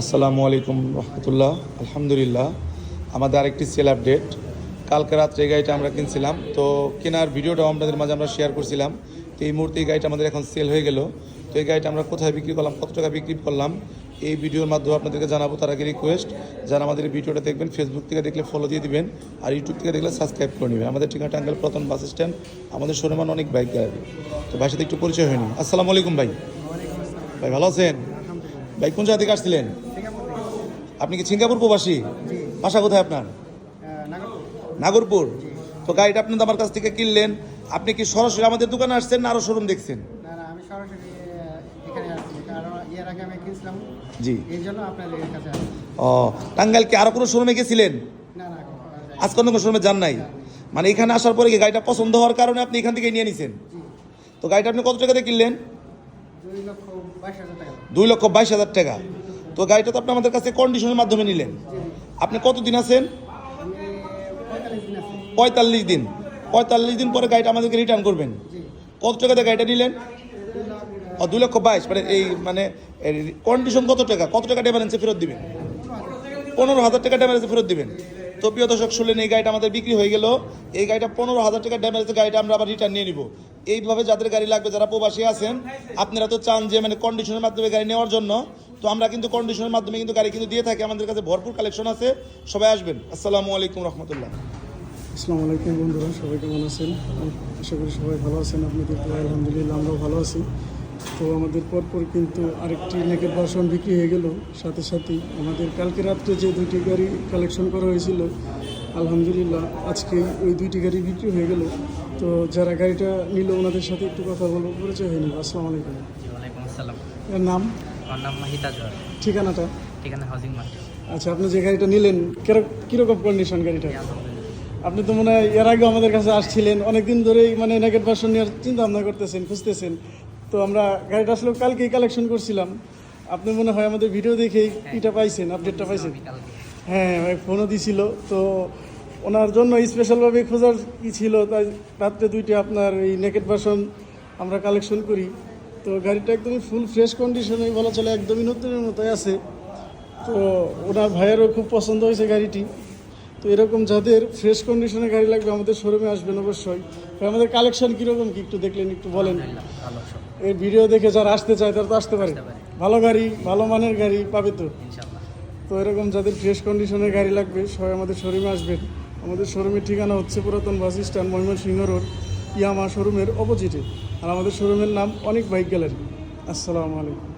আসসালামু আলাইকুম রহমতুল্লাহ, আলহামদুলিল্লাহ। আমাদের আরেকটি সেল আপডেট কালকে রাত্রে এই গাড়িটা আমরা কিনছিলাম। তো কেনার ভিডিওটাও আপনাদের মাঝে আমরা শেয়ার করছিলাম। তো এই মুহূর্তে এই গাড়িটা আমাদের এখন সেল হয়ে গেল। তো এই গাড়িটা আমরা কোথায় বিক্রি করলাম, কত টাকা বিক্রি করলাম, এই ভিডিওর মাধ্যমে আপনাদেরকে জানাব তার আগে রিকোয়েস্ট যারা আমাদের ভিডিওটা দেখবেন ফেসবুক থেকে দেখলে ফলো দিয়ে দিবেন। আর ইউটিউব থেকে দেখলে সাবস্ক্রাইব করে নেবেন। আমাদের ঠিকানা টাঙ্গাল প্রথম বাস স্ট্যান্ড আমাদের শোরুমান অনেক বাইক গ্যালারি তো ভাই সাথে একটু পরিচয় হয়নি আসসালামু আলাইকুম ভাই। ভাই ভালো আছেন? ভাই কোন জায়গা থেকে আসছিলেন? আপনি কি সিঙ্গাপুর প্রবাসী? বাসা কোথায় আপনার? নাগরপুর। তো গাড়িটা আপনি তো আমার কাছ থেকে কিনলেন। আপনি কি সরাসরি আমাদের দোকানে আসছেন না আরও শোরুম দেখছেন? জি। ও টাঙ্গাইল কি আরও কোনো শোরুমে গেছিলেন? আজ কোনো শোরুমে যান নাই? মানে এখানে আসার পরে কি গাড়িটা পছন্দ হওয়ার কারণে আপনি এখান থেকে নিয়ে নিছেন? তো গাড়িটা আপনি কত টাকা দিয়ে কিনলেন দুই লক্ষ বাইশ হাজার টাকা। তো গাড়িটা তো আপনি আমাদের কাছে কন্ডিশনের মাধ্যমে নিলেন। আপনি কতদিন আছেন? পঁয়তাল্লিশ দিন। পঁয়তাল্লিশ দিন পরে গাড়িটা আমাদেরকে রিটার্ন করবেন। কত টাকাতে গাড়িটা নিলেন? ও, দুই লক্ষ বাইশ। মানে এই মানে কন্ডিশন কত টাকা? কত টাকা ড্যামারেন্সে ফেরত দিবেন? পনেরো হাজার টাকা ডেভারেন্সে ফেরত দিবেন। তো প্রিয় দর্শক, শুনলেন এই গাড়িটা আমাদের বিক্রি হয়ে গেল। এই গাড়িটা পনেরো হাজার টাকা ড্যামেজের গাড়িটা আমরা আবার রিটার্ন নিয়ে নিব। এইভাবে যাদের গাড়ি লাগবে, যারা প্রবাসী আছেন, আপনারা তো চান যে মানে কন্ডিশনের মাধ্যমে গাড়ি নেওয়ার জন্য। তো আমরা কিন্তু কন্ডিশনের মাধ্যমে কিন্তু গাড়ি কিন্তু দিয়ে থাকি, আমাদের কাছে ভরপুর কালেকশন আছে। সবাই আসবেন। আসসালামু আলাইকুম রহমতুল্লাহ। আসসালামু আলাইকুম বন্ধুরা, সবাই কেমন আছেন? আশা করি সবাই ভালো আছেন আপনাদের আলহামদুলিল্লাহ আমরাও ভালো আছি। তো আমাদের পরপর কিন্তু আরেকটি নেকের ভার্সন বিক্রি হয়ে গেল। সাথে সাথেই আমাদের কালকে রাত্রে যে দুইটি গাড়ি কালেকশন করা হয়েছিল আলহামদুলিল্লাহ আজকে ওই দুইটি গাড়ি বিক্রি হয়ে গেল। তো যারা গাড়িটা নিল ওনাদের সাথে একটু কথা বলব পরিচয় হয়নি আসসালামু আলাইকুম। ওয়ালাইকুম আসসালাম। এর নাম? আমার নাম মাহিতা জোয়ার। ঠিকানাটা? ঠিকানা হাউজিং মার্কেট আচ্ছা আপনি যে গাড়িটা নিলেন কিরক- কীরকম কন্ডিশন গাড়িটা? আপনি তো মনে হয় এর আগে আমাদের কাছে আসছিলেন অনেকদিন ধরেই মানে নেগেট ভার্সন নেওয়ার চিন্তা ভাবনা করতেছেন খুঁজতেছেন। তো আমরা গাড়িটা আসলে কালকেই কালেকশন করছিলাম। আপনি মনে হয় আমাদের ভিডিও দেখেই এটা পাইছেন আপডেটটা পাইছেন? হ্যাঁ ফোনও দিছিল। তো ওনার জন্য স্পেশালভাবে খোঁজার কি ছিল তাই রাত্রে দুইটি আপনার এই নেকেট বাসন আমরা কালেকশন করি। তো গাড়িটা একদমই ফুল ফ্রেশ কন্ডিশনে বলা চলে একদমই নতুনের মতোই আছে। তো ওনার ভাইয়েরও খুব পছন্দ হয়েছে গাড়িটি। তো এরকম যাদের ফ্রেশ কন্ডিশনে গাড়ি লাগবে আমাদের শোরুমে আসবেন অবশ্যই। তো আমাদের কালেকশন কীরকম কি একটু দেখলেন একটু বলেন। এই ভিডিও দেখে যারা আসতে চায় তারা তো আসতে পারে। ভালো গাড়ি ভালো মানের গাড়ি পাবে তো। তো এরকম যাদের ফ্রেশ কন্ডিশনের গাড়ি লাগবে সবাই আমাদের শোরুমে আসবেন। আমাদের শোরুমের ঠিকানা হচ্ছে পুরাতন bus stand Mymensingh road Yamaha শোরুমের অপোজিটে আর আমাদের শোরুমের নাম অনেক বাইক গ্যালারি আসসালামু আলাইকুম।